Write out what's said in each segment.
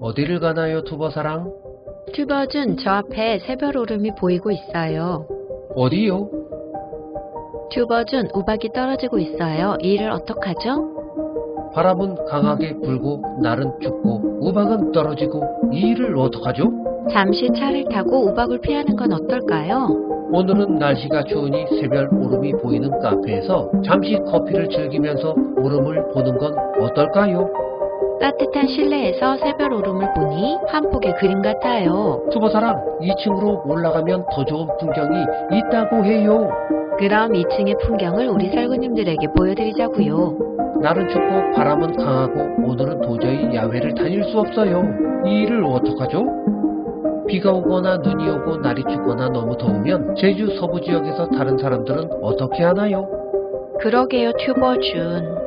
어디를 가나요, 투버 사랑? 튜버준 저 앞에 새별 오름이 보이고 있어요. 어디요? 튜버준 우박이 떨어지고 있어요. 이 일을 어떡하죠? 바람은 강하게 불고 날은 춥고 우박은 떨어지고 이 일을 어떡하죠? 잠시 차를 타고 우박을 피하는 건 어떨까요? 오늘은 날씨가 추우니 새별 오름이 보이는 카페에서 잠시 커피를 즐기면서 오름을 보는 건 어떨까요? 따뜻한 실내에서 새별 오름을 보니 한 폭의 그림 같아요. 투버사랑 2층으로 올라가면 더 좋은 풍경이 있다고 해요. 그럼 2층의 풍경을 우리 설구님들에게 보여드리자고요. 날은 춥고 바람은 강하고 오늘은 도저히 야외를 다닐 수 없어요. 이 일을 어떡하죠? 비가 오거나 눈이 오고 날이 춥거나 너무 더우면 제주 서부 지역에서 다른 사람들은 어떻게 하나요? 그러게요, 튜버준.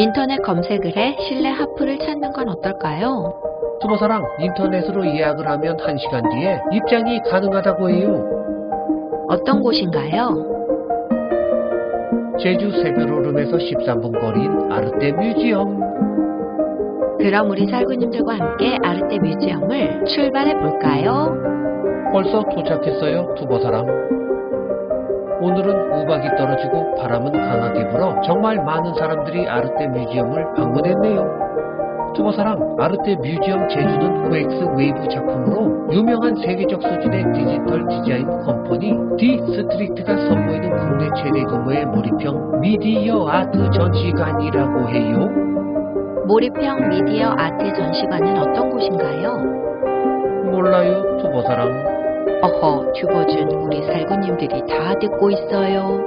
인터넷 검색을 해 실내 하프를 찾는 건 어떨까요? 투버사랑 인터넷으로 예약을 하면 1시간 뒤에 입장이 가능하다고 해요. 어떤 곳인가요? 제주 새별오름에서 13분 거리인 아르떼 뮤지엄. 그럼 우리 설구님들과 함께 아르떼 뮤지엄을 출발해 볼까요? 벌써 도착했어요, 투버사랑. 오늘은 우박이 떨어지고 바람은 강하게 불어 정말 많은 사람들이 아르떼 뮤지엄을 방문했네요. 투버사랑 아르떼 뮤지엄 제주는 코엑스 웨이브 작품으로 유명한 세계적 수준의 디지털 디자인 컴퍼니 디 스트리트가 선보이는 국내 최대 규모의 몰입형 미디어 아트 전시관이라고 해요. 몰입형 미디어 아트 전시관은 어떤 곳인가요? 몰라요, 투버사랑. 어허, 튜버준 우리 살구님들이 다 듣고 있어요.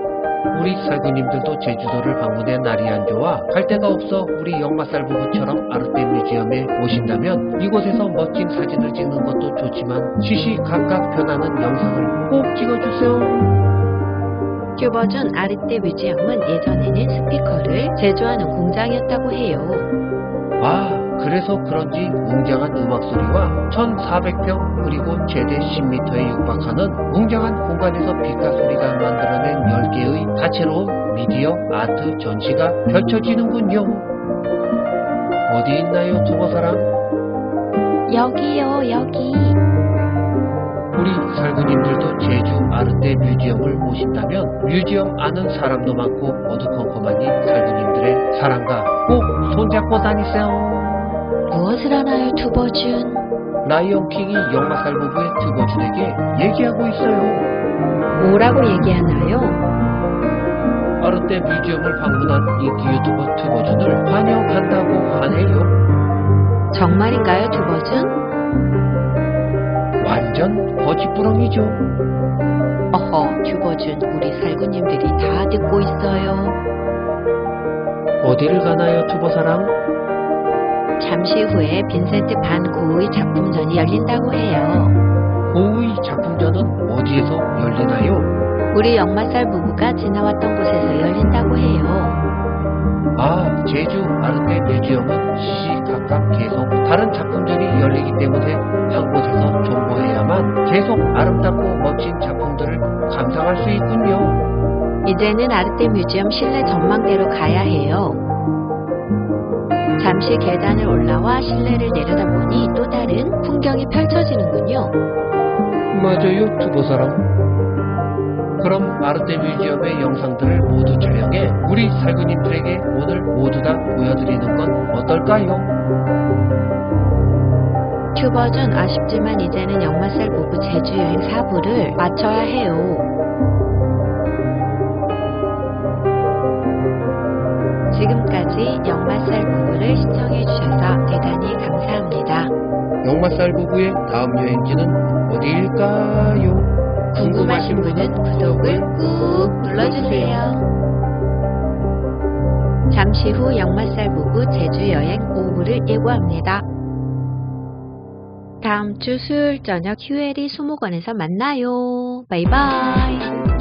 우리 살구님들도 제주도를 방문해 날이 안 좋아 갈 데가 없어 우리 역마살 부부처럼 아르떼 뮤지엄에 오신다면 이곳에서 멋진 사진을 찍는 것도 좋지만 시시각각 변하는 영상을 꼭 찍어주세요. 튜버준 아르떼 뮤지엄은 예전에는 스피커를 제조하는 공장이었다고 해요. 아 그래서 그런지 웅장한 음악 소리와 1400평 그리고 최대 10m에 육박하는 웅장한 공간에서 빛과 소리가 만들어낸 10개의 다채로운 미디어 아트 전시가 펼쳐지는군요. 어디 있나요 투버사랑? 여기요, 여기. 우리 살구님들도 제주 아르떼 뮤지엄을 오신다면 뮤지엄 아는 사람도 많고 어두컴컴하니 살구님들의 사랑과 꼭 손잡고 다니세요. 무엇을 하나요, 튜버준? 라이온킹이 역마살 부부의 트거준에게 얘기하고 있어요. 뭐라고 얘기하나요? 아르떼 뮤지엄을 방문한 인기 유튜버 트거준을 환영한다고 하네요. 정말인가요, 튜버준? 완전 거짓부렁이죠. 어허, 튜버준 우리 살구님들이 다 듣고 있어요. 어디를 가나요 투버사랑? 잠시 후에 빈센트 반 고흐의 작품전이 열린다고 해요. 고의 작품전은 어디에서 열리나요? 우리 역마살 부부가 지나왔던 곳에서 열린다고 해요. 아, 제주 아르떼 뮤지엄은 시시각각 계속 다른 작품들이 열리기 때문에 한 곳에서 존버해야만 계속 아름답고 멋진 작품들을 감상할 수 있군요. 이제는 아르떼 뮤지엄 실내 전망대로 가야 해요. 잠시 계단을 올라와 실내를 내려다보니 또 다른 풍경이 펼쳐지는군요. 맞아요, 투보사람. 그럼 아르떼 뮤지엄의 영상들을 모두 촬영해 우리 살구님들에게 오늘 모두 다 보여드리는 건 어떨까요? 튜버전 아쉽지만 이제는 역마살 부부 제주 여행 4부를 마쳐야 해요. 지금까지 역마 역마살 부부의 다음 여행지는 어디일까요? 궁금하신 분은 구독을 꾹 눌러주세요. 잠시 후 역마살 부부 제주 여행 5부를 예고합니다. 다음 주 수요일 저녁 휴에리 수목원에서 만나요. 바이바이.